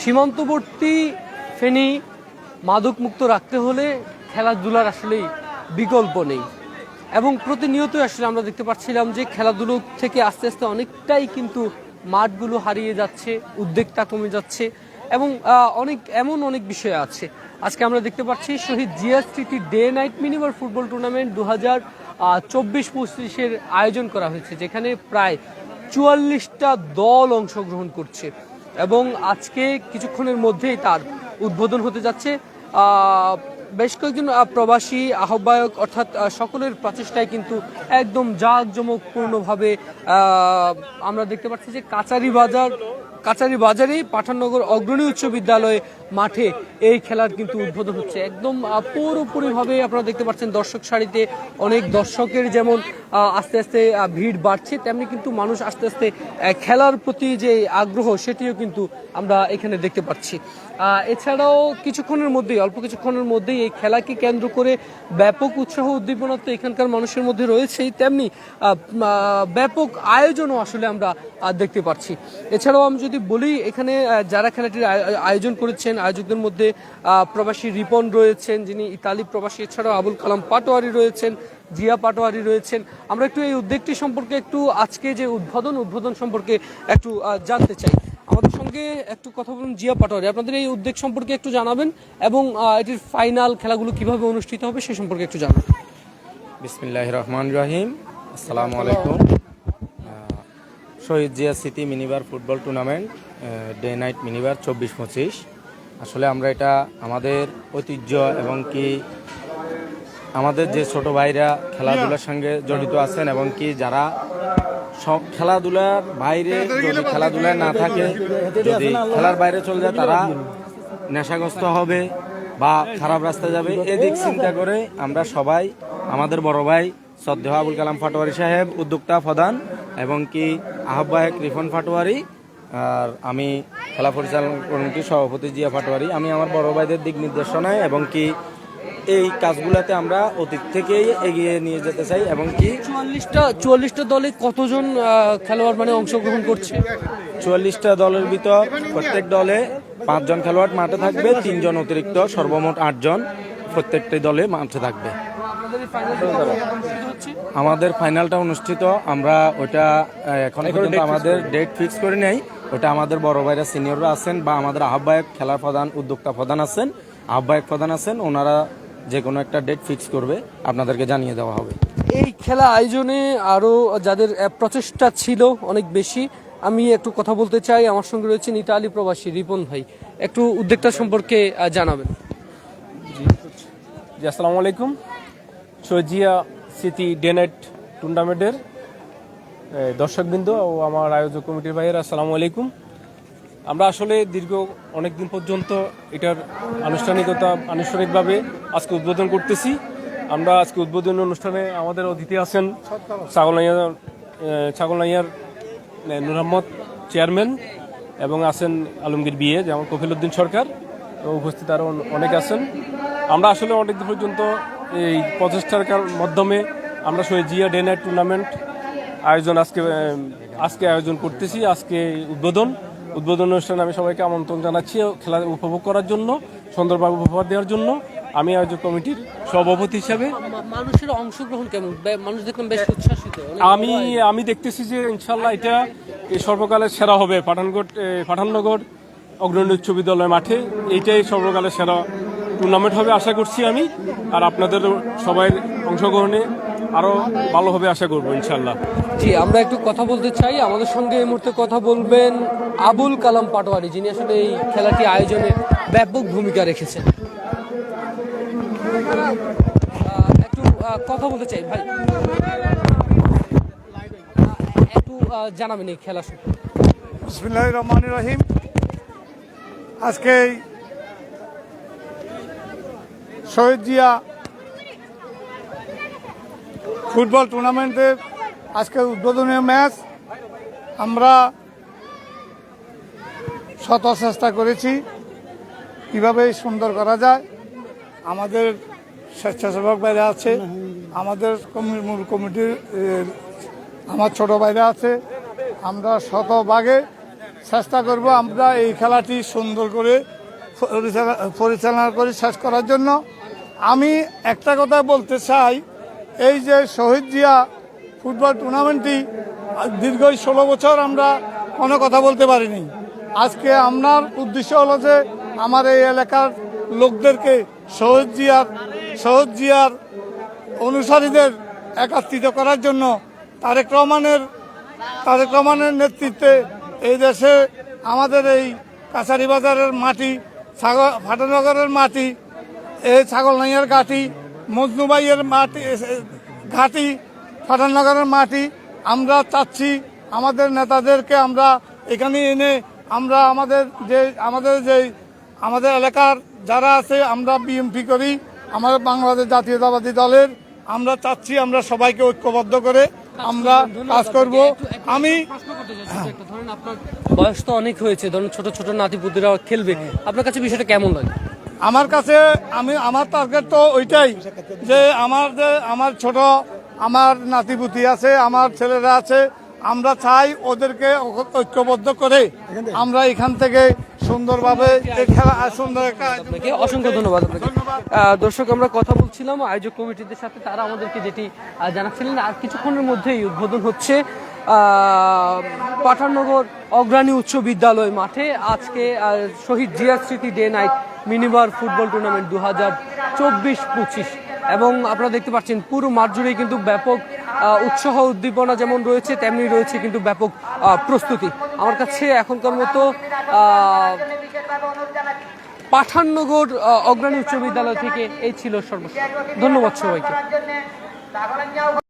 সীমান্তবর্তী ফেনী মাদকমুক্ত রাখতে হলে খেলাধুলার আসলেই বিকল্প নেই। এবং প্রতিনিয়ত আসলে আমরা দেখতে পাচ্ছিলাম যে খেলাধুলো থেকে আস্তে আস্তে অনেকটাই কিন্তু মাঠগুলো হারিয়ে যাচ্ছে, উদ্বেগটা কমে যাচ্ছে এবং অনেক, এমন অনেক বিষয় আছে। আজকে আমরা দেখতে পাচ্ছি শহীদ জিএসটিটি ডে নাইট মিনিমার ফুটবল টুর্নামেন্ট দু হাজার চব্বিশ পঁচিশের আয়োজন করা হয়েছে, যেখানে প্রায় চুয়াল্লিশটা দল অংশগ্রহণ করছে। এবং আজকে কিছুক্ষণের মধ্যেই তার উদ্বোধন হতে যাচ্ছে। বেশ কয়েকজন প্রবাসী আহ্বায়ক, অর্থাৎ সকলের প্রচেষ্টায় কিন্তু একদম জাঁকজমকপূর্ণভাবে আমরা দেখতে পাচ্ছি যে কাচারি বাজার কাচারি বাজারে পাঠাননগর অগ্রণী উচ্চ বিদ্যালয়ে মাঠে এই খেলার কিন্তু উদ্বোধন হচ্ছে। একদম পুরোপুরিভাবে আপনারা দেখতে পাচ্ছেন দর্শক সারিতে অনেক দর্শকের যেমন আস্তে আস্তে ভিড় বাড়ছে, তেমনি কিন্তু মানুষ আস্তে আস্তে খেলার প্রতি যে আগ্রহ, সেটিও কিন্তু আমরা এখানে দেখতে পাচ্ছি। এছাড়াও কিছুক্ষণের মধ্যেই, অল্প কিছুক্ষণের মধ্যেই এই খেলাকে কেন্দ্র করে ব্যাপক উৎসাহ উদ্দীপনা তো এখানকার মানুষের মধ্যে রয়েছেই, তেমনি ব্যাপক আয়োজনও আসলে আমরা দেখতে পাচ্ছি। এছাড়াও আমি যদি বলি, এখানে যারা খেলাটির আয়োজন করেছেন, আয়োজকদের মধ্যে প্রবাসী রিপন রয়েছেন, যিনি ইতালি প্রবাসী, এছাড়াও আবুল কালাম পাটোয়ারি রয়েছেন, জিয়া পাটোয়ারি রয়েছেন। আমরা একটু এই উদ্যোগটি সম্পর্কে একটু আজকে যে উদ্বোধন উদ্বোধন সম্পর্কে একটু জানতে চাই। আমাদের সঙ্গে একটু কথা বলুন জিয়া পাটোয়ারি। আপনাদের এই উদ্যোগ সম্পর্কে একটু জানাবেন এবং এটির ফাইনাল খেলাগুলো কীভাবে অনুষ্ঠিত হবে সে সম্পর্কে একটু জানাবেন। বিসমিল্লাহ রহমান রহিম আসসালামু আলাইকুম। Shaheed Zia city minibar football tournament day night minibar চব্বিশ পঁচিশ। আসলে আমরা এটা আমাদের ঐতিহ্য এবং কি আমাদের যে ছোট ভাইরা খেলাধুলার সঙ্গে জড়িত আছেন এবং কি যারা সব খেলাধুলার বাইরে যদি খেলাধুলায় না থাকে, যদি খেলার বাইরে চলে যায়, তারা নেশাগ্রস্ত হবে বা খারাপ রাস্তায় যাবে। এদিক চিন্তা করে আমরা সবাই, আমাদের বড় ভাই শ্রদ্ধেয় আবুল কালাম ফাটোয়ারি সাহেব, উদ্যোক্তা প্রধান, এবং কি আহ্বায়ক রিফন ফাটোয়ারি, আর আমি খেলা পরিচালনা কমিটির সভাপতি জিয়া ফাটোয়ারি। আমি আমার বড় ভাইদের দিক নির্দেশনায় এবং কি এই কাজগুলোতে আমরা অতীত থেকেই এগিয়ে নিয়ে যেতে চাই এবং কি চুয়াল্লিশটা চুয়াল্লিশটা দলে কতজন খেলোয়াড় মানে অংশগ্রহণ করছে? চুয়াল্লিশটা দলের ভিতর প্রত্যেক দলে পাঁচজন খেলোয়াড় মাঠে থাকবে তিনজন অতিরিক্ত সর্বমোট আটজন প্রত্যেকটি দলে মাঠে থাকবে। আমাদের ফাইনালটা অনুষ্ঠিত আমরা ওটা এখন পর্যন্ত আমাদের ডেট ফিক্স করে নেই ওটা আমাদের বড় ভাইরা সিনিয়ররা আছেন বা আমাদের আহ্বায়ক খেলার প্রধান উদ্যোক্তা প্রধান আছেন আহ্বায়ক প্রধান আছেন ওনারা যে কোনো একটা ডেট ফিক্স করবে আপনাদেরকে জানিয়ে দেওয়া হবে। এই খেলা আয়োজনে আরও যাদের প্রচেষ্টা ছিল অনেক বেশি আমি একটু কথা বলতে চাই। আমার সঙ্গে রয়েছেন ইতালি প্রবাসী রিপন ভাই। একটু উদ্যোগটা সম্পর্কে জানাবেন। জি আসসালামু আলাইকুম। সজিয়া সিটি ডেনেট টুর্নামেন্টের দর্শকবৃন্দ ও আমার আয়োজক কমিটির ভাইয়ের আসসালামু আলাইকুম। আমরা আসলে দীর্ঘ অনেক দিন পর্যন্ত এটার আনুষ্ঠানিকতা আনুষ্ঠানিকভাবে আজকে উদ্বোধন করতেছি। আমরা আজকে উদ্বোধনী অনুষ্ঠানে আমাদের অতিথি আছেন ছাগলনাইয়ার ছাগলনাইয়ার নূর আহমদ চেয়ারম্যান এবং আছেন আলমগীর বিয়ে যেমন কফিলউদ্দিন সরকার উপস্থিত আরও অনেক আছেন। আমরা আসলে অনেক দিন পর্যন্ত এই প্রচেষ্টার মাধ্যমে আমরা Shaheed Zia day night tournament আয়োজন আজকে আজকে আয়োজন করতেছি, আজকে উদ্বোধন। উদ্বোধন অনুষ্ঠানে আমি সবাইকে আমন্ত্রণ জানাচ্ছি খেলা উপভোগ করার জন্য সুন্দরভাবে উপহার দেওয়ার জন্য। আমি আয়োজক কমিটির সভাপতি হিসাবে মানুষের অংশগ্রহণ কেমন? মানুষ দেখলাম বেশ উচ্ছ্বাসিত। আমি আমি দেখতেছি যে ইনশাল্লাহ এটা সর্বকালের সেরা হবে। পাঠানকোট এ, পাঠাননগর অগ্রণী উচ্চ বিদ্যালয় মাঠে এইটাই সর্বকালের সেরা টুর্নামেন্ট হবে আশা করছি আমি। আর আপনাদের সবাই অংশগ্রহণে আরও ভালো হবে আশা করব ইনশাল্লাহ জি আমরা একটু কথা বলতে চাই। আমাদের সঙ্গে এই মুহূর্তে কথা বলবেন আবুল কালাম পাটোয়ারি যিনি আসলে এই খেলাটি আয়োজনে ব্যাপক ভূমিকা রেখেছেন। একটু কথা বলতে চাই ভাই। একটু জানাবেন এই খেলা সম্পর্কে। বিসমিল্লাহ রহমান রহিম। আজকে শহীদ জিয়া ফুটবল টুর্নামেন্টের আজকে উদ্বোধনীয় ম্যাচ। আমরা শত চেষ্টা করেছি। কীভাবে সুন্দর করা যায়? আমাদের স্বেচ্ছাসেবক বাইরে আছে। আমাদের মূল কমিটির আমার ছোট বাইরে আছে। আমরা শত শতভাগে চেষ্টা করব আমরা এই খেলাটি সুন্দর করে পরিচালনা করে শেষ করার জন্য। আমি একটা কথা বলতে চাই। এই যে শহীদ জিয়া ফুটবল টুর্নামেন্টটি দীর্ঘ ষোলো বছর আমরা কোনো কথা বলতে পারিনি। আজকে আপনার উদ্দেশ্য হলো যে আমার এই এলাকার লোকদেরকে শহীদ জিয়ার শহীদ জিয়ার অনুসারীদের একাত্রিত করার জন্য তারেক রহমানের তারেক রহমানের নেতৃত্বে এই দেশে আমাদের এই কাছারি বাজারের মাটি ছাগল ফাটানগরের মাটি, এই ছাগল ছাগলনাইয়ার ঘাটি মজনুবাইয়ের মাটি ঘাটি ফাটানগরের মাটি, আমরা চাচ্ছি আমাদের নেতাদেরকে আমরা এখানে এনে আমরা আমাদের যে আমাদের যে, আমাদের এলাকার যারা আছে, আমরা বিএমপি করি, আমাদের বাংলাদেশ জাতীয়তাবাদী দলের, আমরা চাচ্ছি আমরা সবাইকে ঐক্যবদ্ধ করে আমরা কাজ করব। আমি বয়স তো অনেক হয়েছে, ধরুন ছোট ছোট নাতিপুতিরা খেলবে। আপনার কাছে বিষয়টা কেমন লাগে? আমার কাছে আমি আমার টার্গেট তো ওইটাই যে আমার যে আমার ছোট আমার নাতিপুতি আছে আমার ছেলেরা আছে আমরা চাই ওদেরকে ঐক্যবদ্ধ করে আমরা এখান থেকে সুন্দরভাবে খেলা সুন্দর আপনাকে অসংখ্য ধন্যবাদ আপনাকে। দর্শক আমরা কথা বলছিলাম আয়োজক কমিটিদের সাথে তারা আমাদেরকে যেটি জানাচ্ছিলেন আর কিছুক্ষণের মধ্যেই উদ্বোধন হচ্ছে। আহ, পাঠাননগর অগ্রণী উচ্চ বিদ্যালয় মাঠে আজকে শহীদ জিয়া স্মৃতি day night minibar football tournament দু হাজার চব্বিশ পঁচিশ এবং আপনারা দেখতে পাচ্ছেন পুরো মাঠ জুড়েই কিন্তু ব্যাপক উৎসাহ উদ্দীপনা যেমন রয়েছে তেমনি রয়েছে কিন্তু ব্যাপক প্রস্তুতি। আমার কাছে এখনকার মতো পাঠাননগর অগ্রণী উচ্চ বিদ্যালয় থেকে এই ছিল সর্বশেষ। ধন্যবাদ সবাইকে।